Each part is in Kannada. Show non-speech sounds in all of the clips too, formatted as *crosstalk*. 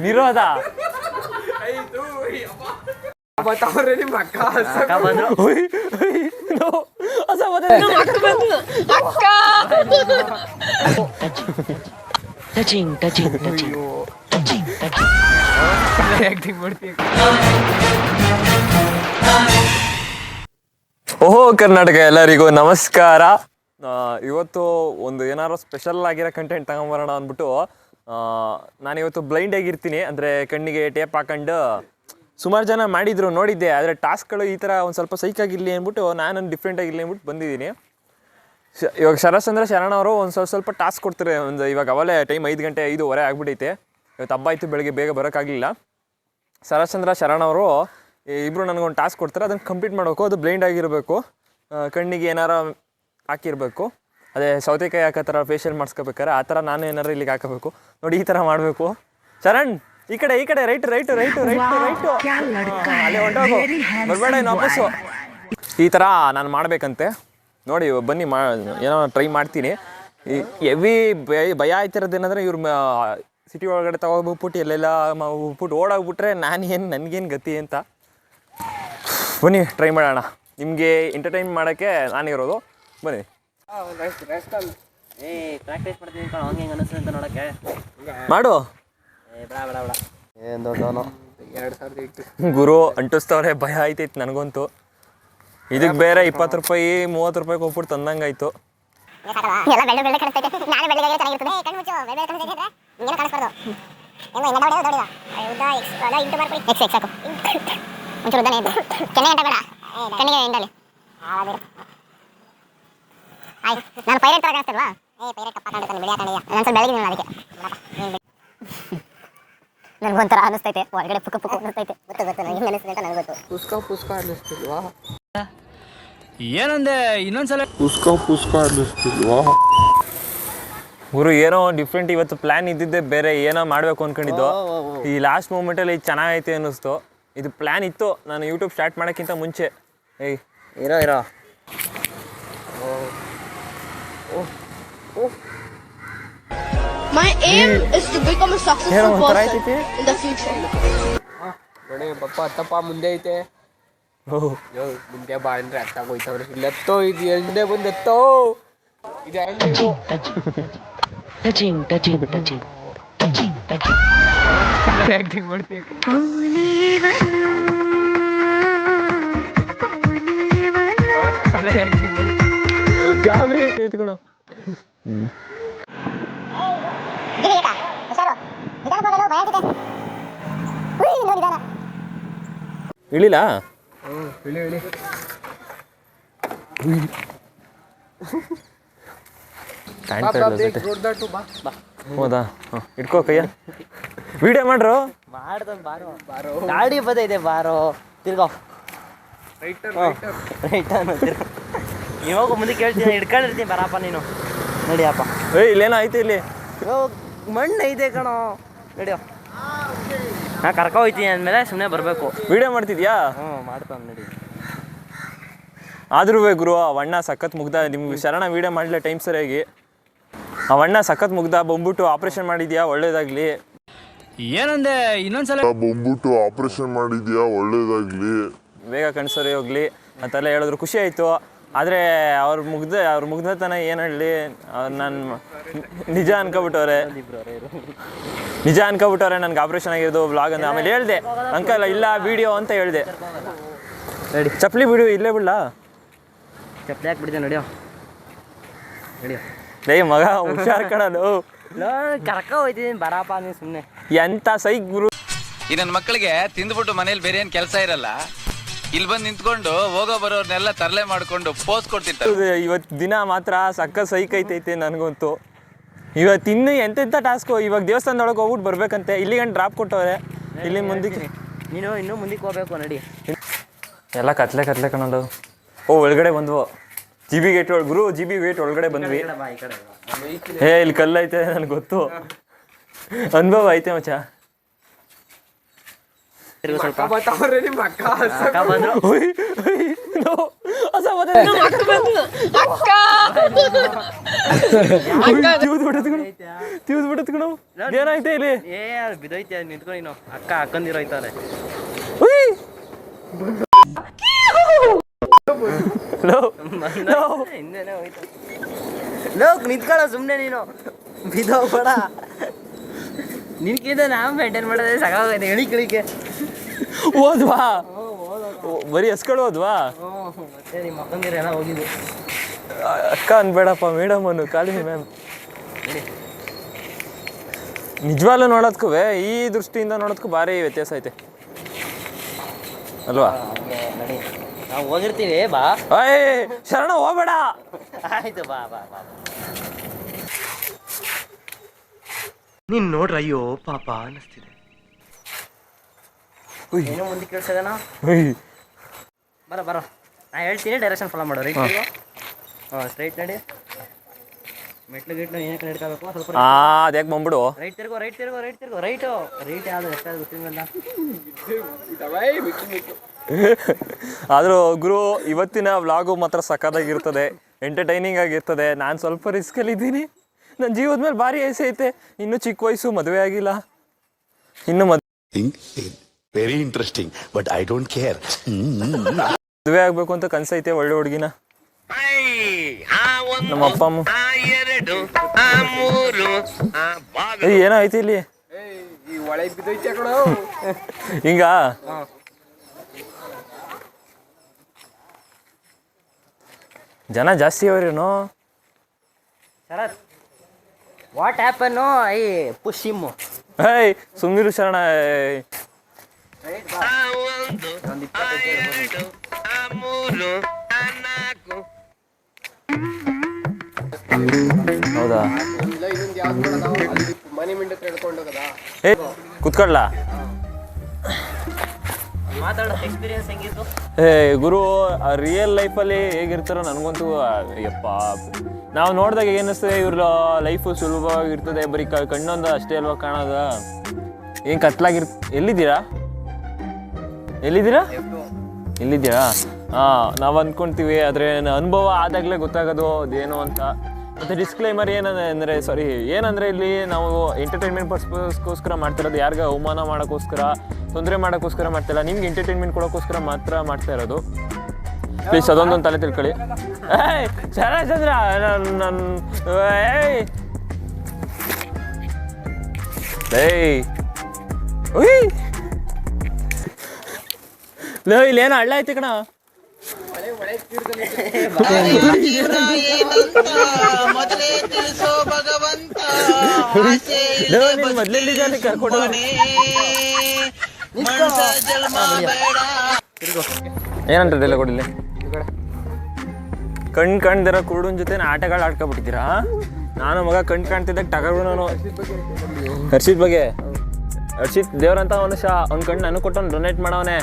ನಿರೋಧ. ಅವರೇ ನಿಮ್ಮ ಅಕ್ಕ ಅಕ್ಕ ಬಂದ್ರು. ಉಯ್, ಉಯ್, no. ಹೊಸ ಮೊದಲು touching touching touching touching acting ಮಾಡ್ತೀವಿ ಓಹೋ ಕರ್ನಾಟಕ ಎಲ್ಲರಿಗೂ ನಮಸ್ಕಾರ. ಆ, ಇವತ್ತು ಒಂದು ಏನಾರು ಸ್ಪೆಷಲ್ ಆಗಿರೋ ಕಂಟೆಂಟ್ ತಗೊಂಬರೋಣ ಅಂದ್ಬಿಟ್ಟು ನಾನು ಇವತ್ತು ಬ್ಲೈಂಡ್ ಆಗಿರ್ತೀನಿ. ಅಂದರೆ ಕಣ್ಣಿಗೆ ಟೇಪ್ ಹಾಕೊಂಡು ಸುಮಾರು ಜನ ಮಾಡಿದ್ರು, ನೋಡಿದ್ದೆ. ಆದರೆ ಟಾಸ್ಕ್ಗಳು ಈ ಥರ ಒಂದು ಸ್ವಲ್ಪ ಸೈಕ್ ಆಗಿರಲಿ ಅಂದ್ಬಿಟ್ಟು ನಾನು ಡಿಫ್ರೆಂಟ್ ಆಗಿರಲಿ ಅಂದ್ಬಿಟ್ಟು ಬಂದಿದ್ದೀನಿ. ಇವಾಗ ಶರಸ್ ಶರಣ ಅವರು ಒಂದು ಸ್ವಲ್ಪ ಸ್ವಲ್ಪ ಟಾಸ್ಕ್ ಕೊಡ್ತಾರೆ. ಒಂದು ಇವಾಗ ಅವಲೇ ಟೈಮ್ ಐದು ಗಂಟೆ ಐದೂವರೆ ಆಗ್ಬಿಟ್ಟೈತೆ ಇವತ್ತು ಹಬ್ಬ ಆಯಿತು, ಬೆಳಗ್ಗೆ ಬೇಗ ಬರೋಕ್ಕಾಗಲಿಲ್ಲ ಶರತ್ಚಂದ್ರ ಶರಣ ಅವರು ಇಬ್ಬರು ನನಗೊಂದು ಟಾಸ್ಕ್ ಕೊಡ್ತಾರೆ. ಅದನ್ನು ಕಂಪ್ಲೀಟ್ ಮಾಡಬೇಕು. ಅದು ಬ್ಲೈಂಡ್ ಆಗಿರಬೇಕು. ಕಣ್ಣಿಗೆ ಏನಾರ ಹಾಕಿರಬೇಕು. ಅದೇ ಸೌತೆಕಾಯಿ ಹಾಕೋ ಥರ ಫೇಶಿಯಲ್ ಮಾಡಿಸ್ಕೋಬೇಕಾರೆ ಆ ಥರ ನಾನು ಏನಾರು ಇಲ್ಲಿಗೆ ಹಾಕಬೇಕು. ನೋಡಿ ಈ ಥರ ಮಾಡಬೇಕು. ಚರಣ್ ಈ ಕಡೆ ಈ ಕಡೆ right right right right right. ಅಲ್ಲೇ ಹೊಂಟೋಗು. ಬರಬೇಡ ಇನ್ನು ವಾಪಸ್ಸು. ಈ ಥರ ನಾನು ಮಾಡಬೇಕಂತೆ. ನೋಡಿ ಬನ್ನಿ ಮಾ ಏನೋ ಟ್ರೈ ಮಾಡ್ತೀನಿ. ಈ ಎವಿ ಭಯ ಆಯ್ತಿರೋದೇನಂದ್ರೆ ಇವ್ರು ಸಿಟಿ ಒಳಗಡೆ ತಗೋಬಿಟ್ಟು ಎಲ್ಲೆಲ್ಲ ಹೋಗ್ಬಿಟ್ಟು ಓಡೋಗ್ಬಿಟ್ರೆ ನಾನು ಏನು ನನಗೇನು ಗತಿ ಅಂತ. ಬನ್ನಿ ಟ್ರೈ ಮಾಡೋಣ. ನಿಮಗೆ ಎಂಟರ್ಟೈನ್ ಮಾಡೋಕ್ಕೆ ನಾನಿರೋದು ಬನ್ನಿ. ಏ ಪ್ರಾಕ್ಟೀಸ್ ಮಾಡ್ತೀನಿ ಕಣ ಹಂಗೆ ಹೆಂಗೆ ಅನಿಸ್ತದೆ ಅಂತ ನೋಡಕ್ಕೆ. ಮಾಡು. ಏ ಬೇಡ ಬೇಡ ಬೇಡ. ಏನ್ ದೊಡ್ಡವನು? ಎರಡು ಸಾವಿರದ ಎಂಟು. ಗುರು ಅಂಟಿಸ್ತವ್ರೆ ಭಯ ಆಯ್ತೈತೆ ನನಗಂತೂ. ಇದಕ್ಕೆ ಬೇರೆ ಇಪ್ಪತ್ತು ರೂಪಾಯಿ ಮೂವತ್ತು ರೂಪಾಯಿ ಹೋಗ್ಬಿಟ್ಟು ತಂದಂಗಾಯ್ತು. ಒಂಚೂರು ಉದ್ದನೇ ಇದೆ ಕೆನ್ನೆ ಗಂಟ ಬೇಡ. ಕಣ್ಣಿಗೆ ಎಂಡಲ್ಲಿ ಆಯ್ತು. ನಾನು ಪೈರೇಟ್ ತರ ಕಾಣಿಸ್ತಲ್ವಾ? ಏ ಪೈರೇಟ್ ಕಪ್ಪ ಕಾಣ್ತಾನೆ ಬಿಳಿ ಹಾಕೊಂಡಿದ್ಯಾ ನಾನು ಸ್ವಲ್ಪ ಬೆಳಗಿನ ಅದಕ್ಕೆ. ನನಗೊಂಥರ ಅನಿಸ್ತೈತೆ ಹೊರಗಡೆ ಪುಕ್ಕ ಪುಕ್ಕ ಅನಿಸ್ತೈತೆ ಗೊತ್ತು ಗೊತ್ತು ನನಗೆ ಅನಿಸ್ತೈತೆ ಅಂತ ನನಗೆ ಗೊತ್ತು. ಪುಸ್ಕ ಪುಸ್ಕ ಅನ್ನಿಸ್ತಿಲ್ವಾ? ಏನಂದೆ ಇನ್ನೊಂದ್ಸಲ ಗುರು ಏನೋ ಡಿಫ್ರೆಂಟ್ ಇವತ್ತು ಪ್ಲ್ಯಾನ್ ಇದ್ದಿದ್ದೆ ಬೇರೆ ಏನೋ ಮಾಡಬೇಕು ಅನ್ಕೊಂಡಿದ್ದು. ಈ ಲಾಸ್ಟ್ ಮೂಮೆಂಟಲ್ಲಿ ಇದು ಚೆನ್ನಾಗೈತೆ ಅನ್ನಿಸ್ತು. ಇದು ಪ್ಲ್ಯಾನ್ ಇತ್ತು. ನಾನು ಯೂಟ್ಯೂಬ್ ಸ್ಟಾರ್ಟ್ ಮಾಡೋಕ್ಕಿಂತ ಮುಂಚೆ. ಏಯ್. ಇರೋ ಇರೋ. My aim is to become a successful ಏನೋ ಒಂಥರ person ಆಯ್ತೈತಿ in the future. ನೋಡಿ ಪಪ್ಪ ಹತ್ತಪ್ಪ ಮುಂದೆ ಐತೆ ಓಹ್ ಯೋ ಮುಂದೆ ಬಾ ಅಂದ್ರೆ ಅತ್ತ ಹೋಯ್ತವ್ರೆ ಇಲ್ಲತ್ತೋ ಇದು ಎಲ್ಡೆ ಬಂದು ಎತ್ತೋ ಇದು ಹೆಂಗೆ touching touching touching touching touching acting ಮಾಡ್ತೀವಿ ಎತ್ಕೊಳು. ಹುಷಾರು. ಕಣ ಇಳಿಲಾ? ಇಳಿ ಇಳಿ ಹೌದಾ? ಹಾಂ ಇಟ್ಕೋ ಕೈಯ. ವಿಡಿಯೋ ಮಾಡ್ರು? ಮಾಡ್ದಂಗೆ ಬಾರೋ. ಬಾರೋ ಗಾಡಿ ಬದೈತೆ ಬಾರೋ. ತಿರ್ಗೋ. ರೈಟ್ ಇವಾಗ ಮುಂದೆ ಕೇಳ್ತೀನಿ ಹಿಡ್ಕೊಂಡಿರ್ತೀನಿ ಬರಪ್ಪ ನೀನು. ನಡಿಯಪ್ಪ. ಏಯ್ ಇಲ್ಲೇನೋ ಐತೆ ಇಲ್ಲಿ? ಇವಾಗ ಮಣ್ಣು ಐತೆ ಕಣೋ. ನಡಿಯೋ. ನಾ ಕರ್ಕೊ ಹೋಯ್ತೀನಿ ಅಂದಮೇಲೆ ಸುಮ್ಮನೆ ಬರಬೇಕು. ವಿಡಿಯೋ ಮಾಡ್ತಿದ್ಯಾ? ಹ್ಞೂ ಮಾಡ್ತಾನೆ ನಡಿ. ಆದ್ರೂ ಗುರು ಆ ವಣ್ಣ ಸಖತ್ ಮುಗ್ದ ನಿಮ್ಗೆ ಶರಣ ವಿಡಿಯೋ ಮಾಡಲಿಲ್ಲ ಟೈಮ್ ಸರಿಯಾಗಿ. ಆ ಅಣ್ಣ ಸಖತ್ ಮುಗ್ದ ಬಂದ್ಬಿಟ್ಟು ಆಪ್ರೇಷನ್ ಮಾಡಿದ್ಯಾ? ಒಳ್ಳೇದಾಗ್ಲಿ. ಏನಂದೆ ಇನ್ನೊಂದ್ಸಲ ಬಂದ್ಬಿಟ್ಟು ಆಪ್ರೇಷನ್ ಮಾಡಿದ್ಯಾ? ಒಳ್ಳೇದಾಗ್ಲಿ. ಬೇಗ ಕಣ್ಸರಿ ಹೋಗ್ಲಿ. ಅಂತೆಲ್ಲ ಹೇಳಿದ್ರು ಖುಷಿ ಆಯಿತು. ಆದರೆ ಅವ್ರು ಮುಗ್ದ ಅವ್ರು ಮುಗ್ದತನ ಏನು ಹೇಳಲಿ ನಾನು ನಿಜ ಅನ್ಕೊಬಿಟ್ಟವ್ರೆ. ನಿಜ ಅನ್ಕೊಬಿಟ್ಟವ್ರೆ ನನಗೆ ಆಪ್ರೇಷನ್ ಆಗಿರೋದು ವ್ಲಾಗ್ ಅಂತ ಆಮೇಲೆ ಹೇಳ್ದೆ. ಅಂಕಲ್ ಇಲ್ಲ ವಿಡಿಯೋ ಅಂತ ಹೇಳ್ದೆ. ಚಪ್ಪಲಿ ಬಿಡು ಇಲ್ಲೇ ಬಿಡ್ಲಾ? ಚಪ್ಪಲಿ ಹಾಕ್ಬಿಡ್ತೀನಿ ನಡಿಯೋ. ನಡಿಯೋ. ಮಗ ಹುಷಾರ್ ಕಣಲು ಕರ್ಕೊ ಹೋಯ್ತೀನಿ ಬರಪ್ಪ ನೀನು ಸುಮ್ಮನೆ ಎಂಥ ಸೈಕ್ ಗುರು. ಈ ನನ್ನ ಮಕ್ಕಳಿಗೆ ತಿಂದ್ಬಿಟ್ಟು ಮನೇಲಿ ಬೇರೆ ಏನು ಕೆಲಸ ಇರಲ್ಲ. ಇಲ್ಲಿ ಬಂದು ನಿಂತ್ಕೊಂಡು ಹೋಗೋ ಬರೋರ್ನೆಲ್ಲ ತರಲೆ ಮಾಡ್ಕೊಂಡು ಪೋಸ್ ಕೊಡ್ತಿರ್ತಾರೆ. ಇವತ್ತು ದಿನ ಮಾತ್ರ ಸಕ್ಕ ಸೈಕ್ ಐತೈತೆ ನನಗಂತೂ. ಇವತ್ತು ಇನ್ನು ಎಂತೆಂಥ ಟಾಸ್ಕು ಇವಾಗ ದೇವಸ್ಥಾನದೊಳಗೆ ಹೋಗ್ಬಿಟ್ಟು ಬರ್ಬೇಕಂತೆ. ಇಲ್ಲಿಗೆ ಡ್ರಾಪ್ ಕೊಟ್ಟವ್ರೆ? ಇಲ್ಲಿ ಮುಂದಕ್ಕೆ ನೀನು ಇನ್ನೂ ಮುಂದಕ್ಕೆ ಹೋಗ್ಬೇಕು ನಡಿ. ಎಲ್ಲ ಕತ್ಲೆ ಕತ್ಲೆ ಕಣಲು ಓ ಒಳಗಡೆ ಬಂದ್ವು. ಜಿ ಬಿ ಗೇಟ್ ಒಳಗೆ ಗುರು ಜಿ ಬಿ ಗೇಟ್ ಒಳಗಡೆ ಬಂದ್ವಿ. ಬಾ ಈ ಕಡೆ ಬಾ. ಏ ಇಲ್ಲಿ ಕಲ್ಲೈತೆ ನನಗೆ ಗೊತ್ತು. ಅನುಭವ ಐತೆ ಮಚ್ಚ. ತಿರ್ಗು ಸ್ವಲ್ಪ. ಬರ್ತಾವ್ರೆ ನಿಮ್ಮ ಅಕ್ಕ ಅಕ್ಕ ಬಂದ್ರು. ಹೊಸ ಅಕ್ಕ. ತಿವ್ದು ಬಿಡತ್ ಕಣೋ. ಏನಾಯ್ತು ಇಲ್ಲಿ? ಏ ಅದು ನಿಂತ್ಕೊಂಡು ಅದು ನಿಂತ್ಕೊ ನೀನು. ಅಕ್ಕ no. ಹಿಂದೆನೆ ಹೋಯ್ತು. ಲೋಕ್ ನಿಂತ್ಕೊಳ್ಳ ಸುಮ್ಮನೆ ನೀನು. ನಿನ್ಕಿಂತ ನಾವು ಮೇಂಟೈನ್ ಮಾಡೋದೇ ಸಾಕಾಗೈತೆ ಎಳಿ ಕಿಳಿಕೆ ಹೋದ್ವಾ ಓ, ಬರೀ ಎಸ್ಗಳು ಹೋದ್ವಾ ಮತ್ತೆ ನಿಮ್ಮ ಅಕ್ಕಂದಿರ ಎಲ್ಲ ಹೋಗಿದ್ವಿ ಅಕ್ಕ ಅನ್ಬೇಡಪ್ಪ ಮೇಡಮ್ ಅನ್ನು ಕಾಲಿನಿ ಮ್ಯಾಮ್. ನಿಜವಾಗ್ಲೂ ನೋಡೋದ್ಕೂ ಈ ದೃಷ್ಟಿಯಿಂದ ನೋಡೋದ್ಕೂ ಭಾರಿ ವ್ಯತ್ಯಾಸ ಐತೆ. ಅಲ್ವಾ? ನಾವು ಹೋಗಿರ್ತೀವಿ ಬಾ. ಶರಣ ಹೋಗ್ಬೇಡ. ಆಯ್ತು ಬಾ ಬಾ ಬಾ. ನೀನ್ ನೋಡ್ರ ಅಯ್ಯೋ ಪಾಪ ಅನ್ನಿಸ್ತಿದೆ. ಏನೋ ಮುಂದೆ ಕೇಳ್ಸದನ. ಬರ ಬರ. ನಾ ಹೇಳ್ತೀನಿ ಡೈರೆಕ್ಷನ್ ಫಾಲೋ ಮಾಡು ರೈಟ್ ಹಾಂ. ಸ್ಟ್ರೈಟ್ ನಡಿ. ಮೆಟ್ಲು ಗಿಟ್ಲು ಏನೇ ಕಡೆ ಹಿಡ್ಕೋಬೇಕು ಸ್ವಲ್ಪ ಆ ಅದ್ಯಾಕೆ ಬಂದ್ಬಿಡು? ರೈಟ್ ತಿರ್ಗೋ ರೈಟ್ ತಿರ್ಗೋ ರೈಟ್ ತಿರ್ಗೋ. ರೈಟು. ರೈಟ್ ಯಾವುದು ಎಷ್ಟಾದ್ರು ಗೊತ್ತಿಲ್ಲ ಆದರೂ ಗುರು ಇವತ್ತಿನ ವ್ಲಾಗು ಮಾತ್ರ ಸಖತ್ತಾಗಿರ್ತದೆ. ಎಂಟರ್ಟೈನಿಂಗ್ ಆಗಿರ್ತದೆ. ನಾನು ಸ್ವಲ್ಪ ರಿಸ್ಕಲ್ಲಿದ್ದೀನಿ ನನ್ನ ಜೀವದ ಮೇಲೆ ಭಾರಿ ಆಸೆ ಐತೆ. ಇನ್ನೂ ಚಿಕ್ಕ ವಯಸ್ಸು ಮದುವೆ ಆಗಿಲ್ಲ. ಇನ್ನು very interesting but I don't care ಮದುವೆ ಆಗಬೇಕು ಅಂತ ಕನ್ಸೈತೆ ಒಳ್ಳೆ ಹುಡುಗಿನ. ನಮ್ಮ ಅಪ್ಪ ಅಮ್ಮ. ಏನೋ ಐತಿ ಇಲ್ಲಿ? ಹಿಂಗ? ಜನ ಜಾಸ್ತಿ ಅವ್ರೇನೋ? Sharath. What happen I push him ಹೇಯ್ ಸುಮ್ನಿರು ಶರಣ, ಏಯ್. ಹೌದಾ? ಮನೆ ಮಿಂಡ ತಿಳ್ಕೊಂಡು ಹೋಗದಾ ಏ, ಕುತ್ಕೊಳ್ಳ. ಮಾತಾಡೋ ಏ, ಗುರು ರಿಯಲ್ ಲೈಫಲ್ಲಿ ಹೇಗಿರ್ತಾರೋ ನನಗಂತೂ ಯಪ್ಪ. ನಾವು ನೋಡಿದಾಗ ಏನಿಸ್ತದೆ ಇವ್ರ ಲೈಫು ಸುಲಭವಾಗಿರ್ತದೆ, ಬರೀ ಕಣ್ಣೊಂದು ಅಷ್ಟೇ ಅಲ್ವಾ ಕಾಣೋದ? ಏನು ಕತ್ಲಾಗಿರ್ ಎಲ್ಲಿದ್ದೀರಾ? ಎಲ್ಲಿದ್ದೀರಾ? ಎಲ್ಲಿದ್ದೀರಾ? ಹಾಂ ನಾವು ಅಂದ್ಕೊಳ್ತೀವಿ ಆದರೆ ಅನುಭವ ಆದಾಗಲೇ ಗೊತ್ತಾಗೋದು ಅದೇನು ಅಂತ. ಮತ್ತು ಡಿಸ್ಕ್ಲೈಮರ್ ಏನಂದರೆ ಅಂದರೆ ಸಾರಿ ಏನಂದರೆ ಇಲ್ಲಿ ನಾವು ಎಂಟರ್ಟೈನ್ಮೆಂಟ್ ಪರ್ಸ್ಗೋಸ್ಕರ ಮಾಡ್ತಿರೋದು ಯಾರಿಗ ಅವಮಾನ ಮಾಡೋಕ್ಕೋಸ್ಕರ, ತೊಂದರೆ ಮಾಡೋಕ್ಕೋಸ್ಕರ ಮಾಡ್ತಿಲ್ಲ ನಿಮ್ಗೆ ಎಂಟರ್ಟೈನ್ಮೆಂಟ್ ಕೊಡೋಕ್ಕೋಸ್ಕರ ಮಾತ್ರ ಮಾಡ್ತಾ ಇರೋದು. ಪ್ಲೀಸ್ ಅದೊಂದೊಂದು ತಲೆ ತಿಳ್ಕೊಳ್ಳಿ ಏಯ್ ಚಂದ್ರ ನನ್ನ ಏಯ್. ಏಯ್. ಉಯ್. ಲೋ ಇಲ್ಲೇನೋ ಹಳ್ಳ ಐತಿ ಕಣ. ಬೇಡ. ಕರ್ಕೊಂಡು ಏನಂತ ಎಲ್ಲ ಕೊಡಿಲ್ಲಿ ಕಣ್ ಕಾಣ್ದಿರೋ ಕುರುಡನ್ ಜೊತೆ ಆಟಗಳು ಆಡ್ಕೊಬಿಟ್ಟಿದ್ದೀರಾ? ನಾನು ಮಗ ಕಣ್ ಕಾಣ್ತಿದ್ದಾಗ ಟಗರು ನಾನು. ಹರ್ಷಿತ್ ಬಗ್ಗೆ? ಹರ್ಷಿತ್ ದೇವ್ರಂತ ಮನುಷ್ಯ ಅವ್ನ ಕಣ್ಣು ನನಗೆ ಕೊಟ್ಟವ್ನು ಡೊನೇಟ್ ಮಾಡವನೆ.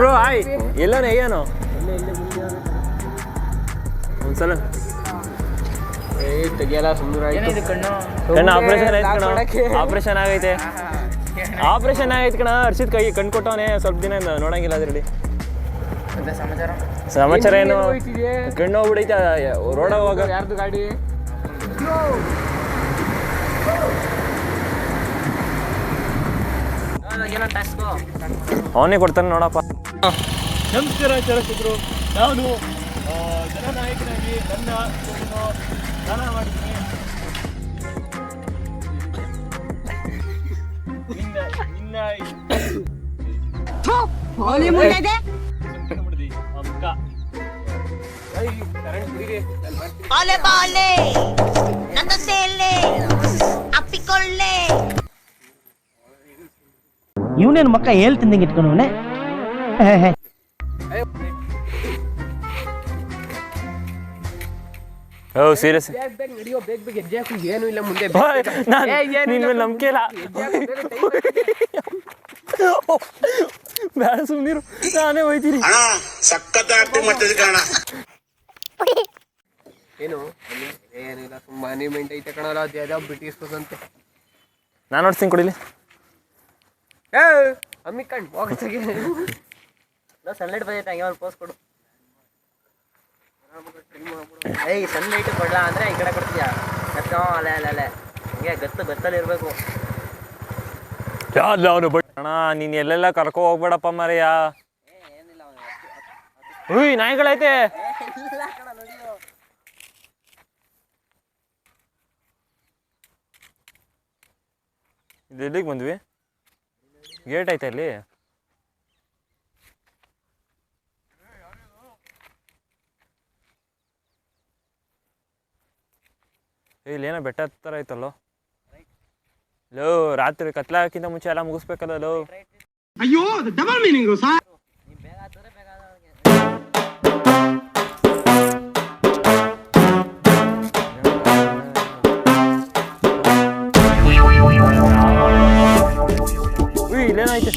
ಬ್ರೋ ಆಯ್. ಎಲ್ಲೋನೆ ಏನು? ಒಂದ್ಸಲ. ಏ ತೆಗಿಯಲ್ಲ ಸುಮ್ಮನೆ ಕಣ್ಣು? ಆಪರೇಷನ್ ಆಯ್ತು ಕಣ. ಆಪರೇಷನ್ ಆಗೈತೆ. ಆಪರೇಷನ್ ಆಗೈತೆ ಕಣ. ಹರ್ಷಿತ್ ಕೈ ಕಣ್ ಕೊಟ್ಟವನೇ ಸ್ವಲ್ಪ ದಿನ ನೋಡಂಗಿಲ್ಲ ಅದ್ರಲ್ಲಿ. ಮತ್ತೆ ಸಮಾಚಾರ? ಸಮಾಚಾರ ಏನು ಕಣ್ಣು ಹೋಗ್ಬಿಡೈತೆ ರೋಡ ಹೋಗ. ಯಾರ್ದು ಗಾಡಿ? ಅವನೇ ಕೊಡ್ತಾನೆ ನೋಡಪ್ಪ. ನಮಸ್ಕಾರ ಚಲಚಿದ್ರು ನಾನು ಜನನಾಯಕನಾಗಿ ನನ್ನ ದಾನ ಮಾಡಿದ್ದೀನಿ. ಮುಡ್ದಿ, ಮುಂದೆ ಬಾಲೆ ಬಾಲೆ ನನ್ನ ಸೇಲೆ ಅಪ್ಪಿಕೊಳ್ಳೆ. ಇವನೇನು ಮಕ್ಕ ಹೇಳ್ತಿಂದಂಗೆ ಇಟ್ಕೊಂಡವನೆ ಓ ಸೀರಿಯಸ್ ಬೇಗ ಬೇಗ ನಡಿಯೋ ಬೇಗ ಬೇಗ ಹೆಜ್ಜೆ ಹಾಕು ಏನು ಇಲ್ಲ ಮುಂದೆ. ನಾನು ನಿನ್ನ ಮೇಲೆ ನಂಬಿಕೆ ಇಲ್ಲ. *laughs* ಬೇಡ ಸುಮ್ಮನಿರು ನಾನೇ ಹೋಯ್ತೀನಿ. ಏನು? ಅಲ್ಲಿ ಏನಿಲ್ಲ ಸುಮ್ಮನೆ ಮಿಂಟ್ ಐತೆ ಕಣಲ್ಲ ಅದು ಯಾವ್ದೋ ಬ್ರಿಟಿಷ್ ಅಂತೆ. ನಾನು ನೋಡ್ತೀನಿ ಕೊಡಿಲಿ. ಏ ಅಮ್ಮಿ ಕಣ್ ಹೋಗ್ತಾಗೆ ಸನ್ಲೈಟ್ ಬಂದೈತೆ ಹಂಗೆ ಒಂದು ಪೋಸ್ ಕೊಡು. ಏಯ್ ಸನ್ಲೈಟ್ ಕೊಡ್ಲಾ ಅಂದ್ರೆ ಈ ಕಡೆ ಕೊಡ್ತೀಯಾ? ಗತ್ತು ಅಲೆ ಅಲೆ ಅಲೆ ಹಿಂಗೆ ಗತ್ತು ಗತ್ತಲ್ಲಿ ಇರಬೇಕು. ಯಾವ್ದು ಅವನು ಅಣ್ಣ, ನೀನು ಎಲ್ಲೆಲ್ಲ ಕರ್ಕೊ ಹೋಗ್ಬೇಡಪ್ಪ ಮರಿಯ. ಹುಯ್, ನಾಯಿಗಳೈತೆ. ಎಲ್ಲಿಗೆ ಬಂದ್ವಿ? ಗೇಟ್ ಐತೆ ಅಲ್ಲಿ? ಇಲ್ಲೇನೋ ಬೆಟ್ಟ ಹತ್ತರ ಐತಲ್ಲೋ? ಲೋ ರಾತ್ರಿ ಕತ್ಲಾಕಿಂತ ಮುಂಚೆ ಎಲ್ಲ ಮುಗಿಸ್ಬೇಕಲ್ಲ ಲೋ. ಅಯ್ಯೋ ಡಬಲ್ ಉಯ್ ಸಾ ಇಲ್ಲೇನಾಯ್ತು?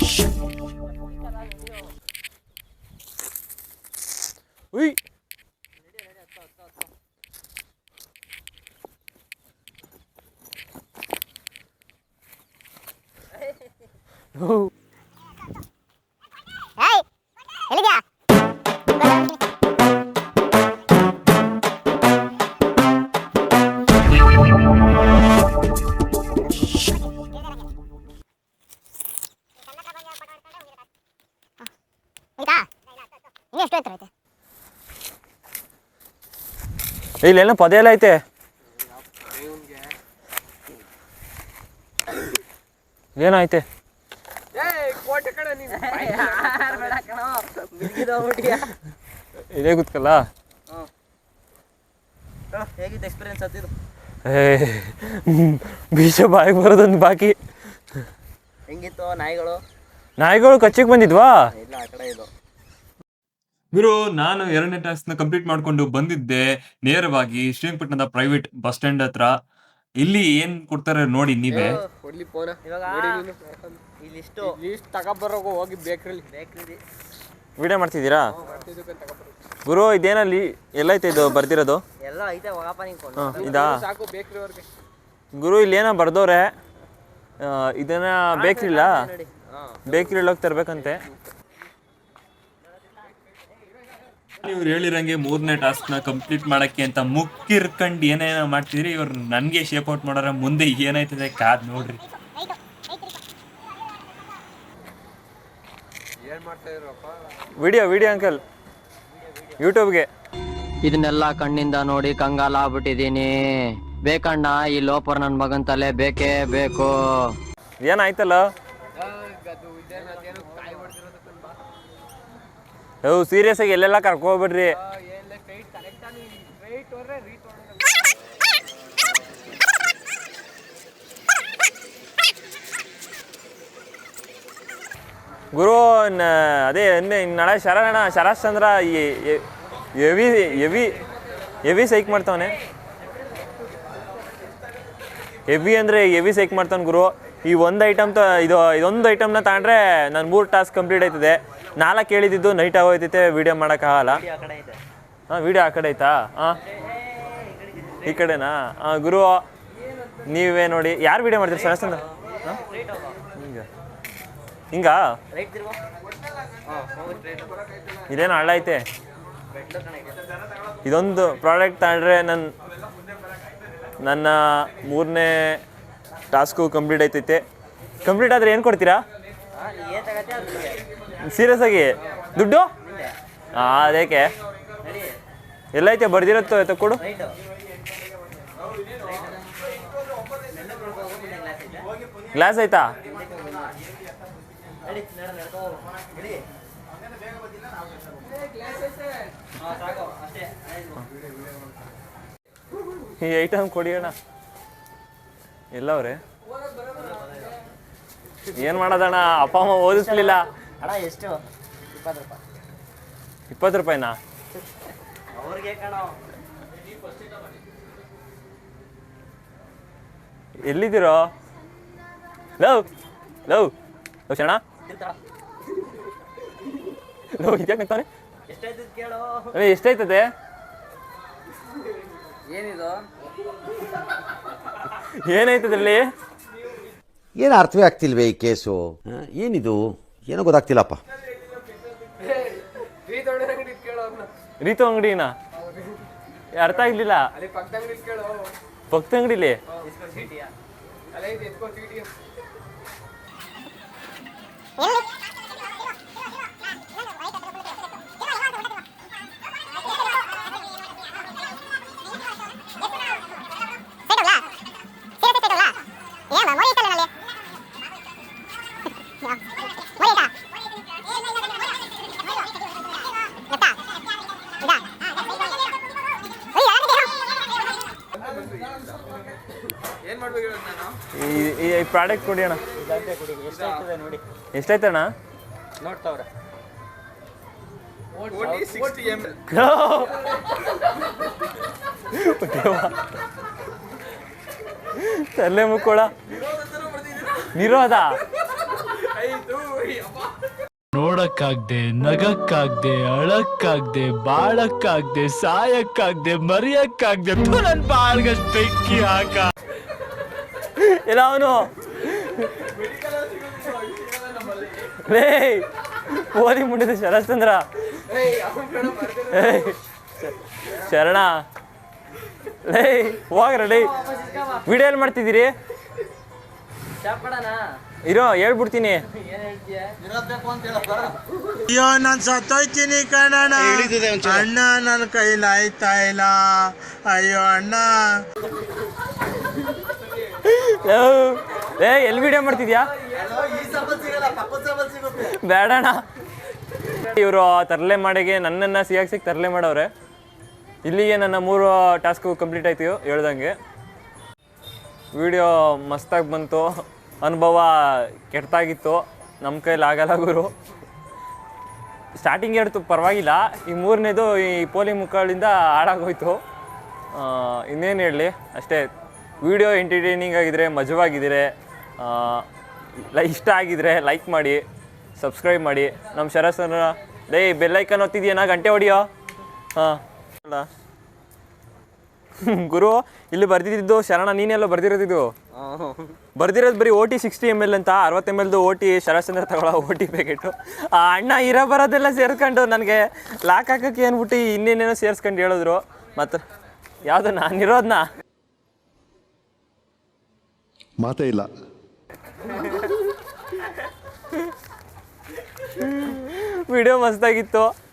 ಆಯ್ತಾ ಇನ್ನು ಎಷ್ಟು ಎತ್ತರ ಐತೆ ಏ, ಇಲ್ಲೇನೋ ಪದೇ ಎಲ್ಲ ಐತೆ. ಏನೋ ಕೋಟೆ ಕಣ ನೀನು ಬೇಡ ಕಣೋ ಬಿದ್ದಿದ್ದೋಗ್ಬಿಟ್ಟಿಯಾ ಇದೇ ಗೊತ್ತಲ್ಲ? ಹೇಗಿತ್ತು ಎಕ್ಸ್ಪೀರಿಯನ್ಸ್ ಹತ್ತಿದ್ದು ಏ ಬೀಜ ಬಾಯಿಗೆ ಬರೋದೊಂದು ಬಾಕಿ. ಹೆಂಗಿತ್ತು ನಾಯಿಗಳು? ನಾಯಿಗಳು ಕಚ್ಚಿಗೆ ಬಂದಿದ್ವಾ? ಇಲ್ಲ ಆ ಕಡೆ ಇದು. ಗುರು ನಾನು ಎರಡನೇ ಟಾಸ್ಕ್ನ ಕಂಪ್ಲೀಟ್ ಮಾಡ್ಕೊಂಡು ಬಂದಿದ್ದೆ ನೇರವಾಗಿ ಶ್ರೀರಂಗಪಟ್ಟಣದ ಪ್ರೈವೇಟ್ ಬಸ್ ಸ್ಟ್ಯಾಂಡ್ ಹತ್ರ. ಇಲ್ಲಿ ಏನ್ ಕೊಡ್ತಾರೆ ನೋಡಿ ನೀವೇ. ಕೊಡ್ಲಿ ಇಷ್ಟು ಲೀಸ್ಟ್ ತಗೊಬರೋಗು ಹೋಗಿ ಬೇಕ್ರಿ ಬೇಕ್ರಿ ವಿಡಿಯೋ ಮಾಡ್ತಿದ್ದೀರಾ? ಗುರು ಇದೇನಲ್ಲಿ ಎಲ್ಲೈತೆ ಇದು ಬರ್ದಿರೋದು? ಎಲ್ಲ ಐತೆ ಹೋಗಪ್ಪ ಬರ್ದಿರೋದು ಹಾಂ ಇದಾ? ಸಾಕು ಬೇಕ್ರಿ ಅವ್ರಿಗೆ. ಗುರು ಇಲ್ಲೇನೋ ಬರ್ದವ್ರೆ. ಆ, ಇದನ್ನ ಬೇಕ್ರಿಲ್ಲ ಬೇಕ್ರಿ ಹೋಗಿ ತರ್ಬೇಕಂತೆ. ಇವ್ರು ಹೇಳಿರಂಗೆ ಮೂರನೇ ಟಾಸ್ಕ್ನ ಕಂಪ್ಲೀಟ್ ಮಾಡಕ್ಕೆ ಅಂತ ಮುಕ್ಕಿರ್ಕಂಡು ಏನೇನೋ ಮಾಡ್ತಿದ್ರಿ ಇವ್ರು ನನಗೆ ಶೇಪ್ ಔಟ್ ಮಾಡೋರ ಮುಂದೆ ಏನಾಯ್ತದೆ ಕಾದ್ ನೋಡ್ರಿ ಏನ್ ಮಾಡ್ತಾ ಇದ್ರಪ್ಪ ವಿಡಿಯೋ ವಿಡಿಯೋ ಅಂಕಲ್. ಯೂಟ್ಯೂಬ್ಗೆ. ಇದನ್ನೆಲ್ಲ ಕಣ್ಣಿಂದ ನೋಡಿ ಕಂಗಾಲ ಆಗ್ಬಿಟ್ಟಿದೀನಿ ಬೇಕಣ್ಣ ಈ ಲೋಪರ್ ನನ್ನ ಮಗನ್ ತಲೆ ಬೇಕೇ ಬೇಕು. ಏನಾಯ್ತಲ್ಲ? ಸೀರಿಯಸ್ ಆಗಿ ಎಲ್ಲೆಲ್ಲ ಕರ್ಕೊಬಿಡ್ರಿ ಗುರು ಅದೇ ನಾಳೆ ಶರಣ ಶರತ್ ಚಂದ್ರ ಎವಿ ಎವಿ ಎವಿ ಸೈಕ್ ಮಾಡ್ತಾವನೆ. ಹೆವಿ ಅಂದರೆ ಹೆವಿ ಸೈಕ್ ಮಾಡ್ತಾನೆ ಗುರು. ಈ ಒಂದು ಐಟಮ್ ತ ಇದು ಇದೊಂದು ಐಟಮ್ನ ತಗೊಂಡ್ರೆ ನಾನು ಮೂರು ಟಾಸ್ಕ್ ಕಂಪ್ಲೀಟ್ ಆಯ್ತದೆ. ನಾಲ್ಕು ಹೇಳಿದ್ದು ನೈಟ್ ಆಗೋಯ್ತೈತೆ ವೀಡಿಯೋ ಮಾಡೋಕ್ಕಾಗಲ್ಲ ಹಾಂ ವೀಡಿಯೋ ಆ ಕಡೆ ಆಯ್ತಾ ಹಾಂ. ಈ ಕಡೆನಾ? ಹಾಂ ಗುರು ನೀವೇ ನೋಡಿ. ಯಾರು ವೀಡಿಯೋ ಮಾಡ್ತೀರಿ ಶರತ್ ಚಂದ್ರ ಹಾಂ ಹಿಂಗ? ಇದೇನು ಹಳ್ಳ ಐತೆ? ಇದೊಂದು ಪ್ರಾಡಕ್ಟ್ ತಗೊಂಡ್ರೆ ನನ್ನ ನನ್ನ ಮೂರನೇ ಟಾಸ್ಕು ಕಂಪ್ಲೀಟ್ ಆಯ್ತೈತೆ ಕಂಪ್ಲೀಟ್ ಆದರೆ ಏನು ಕೊಡ್ತೀರಾ? ಸೀರಿಯಸ್ ಆಗಿ? ದುಡ್ಡು? ಹಾಂ ಅದಕ್ಕೆ ನಡಿ. ಎಲ್ಲೈತೆ ಬರ್ದಿರತ್ತೋ ಆಯ್ತಾ ಕೊಡು ಗ್ಲಾಸ್ ಆಯ್ತಾ ನಡಿ ನಡ ನಡ್ಕೊ ಹೋಗು ನಡಿ ಹಾಂ ಸಾಕು ಅಷ್ಟೇ ಆಯ್ತು. ಈ ಐಟಮ್ ಕೊಡಿ ಅಣ್ಣ. ಎಲ್ಲವ್ರೆ ಏನು ಮಾಡೋದಣ್ಣ? ಅಪ್ಪ ಅಮ್ಮ ಓದಿಸ್ಲಿಲ್ಲ. ಅಣ್ಣ ಎಷ್ಟು? ಇಪ್ಪತ್ತು ರೂಪಾಯಿ. ಇಪ್ಪತ್ತು ರೂಪಾಯಿನಾ? ಅವ್ರಿಗೆ ಕಣೋ. ಎಲ್ಲಿದ್ದೀರೋ? Love love. ಲವ್ ಶಣ ತಿಂತಾಳ. ಲವ್ ಇದ್ಯಾಕೆ ಅಂತಾನೆ ಎಷ್ಟಾಯ್ತು ಕೇಳು. ಎಷ್ಟಾಯ್ತದೆ? ಏನಿದು? ಏನಾಯ್ತದ್ರಲ್ಲಿ ಏನು ಅರ್ಥವೇ ಆಗ್ತಿಲ್ವೇ ಈ ಕೇಸು? ಏನಿದು? ಏನೋ ಗೊತ್ತಾಗ್ತಿಲ್ಲಪ್ಪ. ರೀತು ಅಂಗಡಿನ? ಅರ್ಥ ಆಗ್ಲಿಲ್ಲ. ಪಕ್ಕದ ಅಂಗಡಿಲಿ? ಈ ಪ್ರಾಡಕ್ಟ್ ಕೊಡಿ ಅಣ್ಣ. ನೋಡಿ. ಎಷ್ಟಾಯ್ತಣ್ಣ? ನೋಡ್ತಾವ್ರೆ. ಎಂ ಎಲ್ ತಲೆ ಮುಕ್ಕೋಳ. ನಿರೋಧ. ನೋಡಕ್ಕಾಗ್ದೆ ನಗಕ್ಕಾಗ್ದೆ ಅಳಕ್ಕಾಗ್ದೆ ಬಾಳಕ್ಕಾಗ್ದೆ ಸಾಯಕ್ಕಾಗ್ದೆ ಮರಿಯಕ್ಕಾಗ್ದೆ ನನ್ ಬಾಳ್ಗಷ್ಟು ಬೆಂಕಿ ಹಾಕ. ಎಲ್ಲ ಅವನು ಲೇ ಓದಿ ಮುಂಡಿದ ಶರಶ್ಚಂದ್ರ ಶರಣ. ಲೇ ಹೋಗ್ರ ಲೇ ವಿಡಿಯೋ ಎಲ್ಲಿ ಮಾಡ್ತಿದ್ದೀರಿ ಇರೋ ಹೇಳ್ಬಿಡ್ತೀನಿ. ಏನ್ ಹೇಳ್ತೀಯ? ಅಯ್ಯೋ ನಾನು ಸತ್ತೋಯ್ತೀನಿ ಕಣ್ಣ ಅಣ್ಣ ನನ್ನ ಕೈಲಾಯ್ತಾ ಆಯ್ತಾ ಇಲ್ಲ. ಅಯ್ಯೋ ಅಣ್ಣ. ಏ, ಎಲ್ಲಿ ವಿಡಿಯೋ ಮಾಡ್ತಿದ್ಯಾ? ಬೇಡಣ್ಣ. ಇವರು ತರಲೆ ಮಾಡಿಗೆ ನನ್ನನ್ನು ಸಿಗಾಕ್ಸಿಗೆ ತರಲೆ ಮಾಡವ್ರೆ. ಇಲ್ಲಿಗೆ ನನ್ನ ಮೂರು ಟಾಸ್ಕು ಕಂಪ್ಲೀಟ್ ಆಯ್ತು ಹೇಳ್ದಂಗೆ. ವಿಡಿಯೋ ಮಸ್ತಾಗಿ ಬಂತು. ಅನುಭವ ಕೆಟ್ಟಾಗಿತ್ತು ನಮ್ಮ ಕೈಲಿ ಆಗಲ್ಲ ಗುರು. ಸ್ಟಾರ್ಟಿಂಗ್ ಹೇಳ್ತು, ಪರವಾಗಿಲ್ಲ. ಈ ಮೂರನೇದು ಈ ಪೋಲಿ ಮುಖಗಳಿಂದ ಹಾಳಾಗೋಯ್ತು. ಇನ್ನೇನು ಹೇಳಲಿ ಅಷ್ಟೇ. ವಿಡಿಯೋ ಎಂಟರ್ಟೈನಿಂಗ್ ಆಗಿದ್ರೆ ಲ- ಇಷ್ಟ ಆಗಿದ್ರೆ ಲೈಕ್ ಮಾಡಿ ಸಬ್ಸ್ಕ್ರೈಬ್ ಮಾಡಿ. ನಮ್ಮ ಶರಸನ ಡೇ ಬೆಲ್ಲೈಕನ್ ಒತ್ತಿದ್ಯೇನಾ ಗಂಟೆ ಹೊಡಿಯೋ? ಹಾಂ. *laughs* ಗುರು, ಇಲ್ಲಿ ಬರ್ದಿದ್ದು ಶರಣ ನೀನೆಲ್ಲ ಬರ್ದಿರೋದಿದ್ದು ಬರ್ದಿರೋದು ಬರೀ O T sixty M L ಅಂತ, ಅರವತ್ತು ಎಂ ಎಲ್ದು ಓ ಟಿ ಶರಶ್ಚಂದ್ರ ತಗೊಳ್ಳೋ ಓ ಟಿ ಪ್ಯಾಕೆಟು ಆ ಅಣ್ಣ ಇರೋ ಬರೋದೆಲ್ಲ ಸೇರ್ಕೊಂಡು ನನಗೆ ಲಾಕ್ ಹಾಕಕ್ಕೆ ಏನ್ಬಿಟ್ಟು ಇನ್ನೇನೇನೋ ಸೇರಿಸ್ಕೊಂಡು ಹೇಳಿದ್ರು. ಮತ್ತು ಯಾವುದು ನಾನಿರೋದನ್ನ ಮಾತೇ ಇಲ್ಲ. ವಿಡಿಯೋ ಮಸ್ತಾಗಿತ್ತು.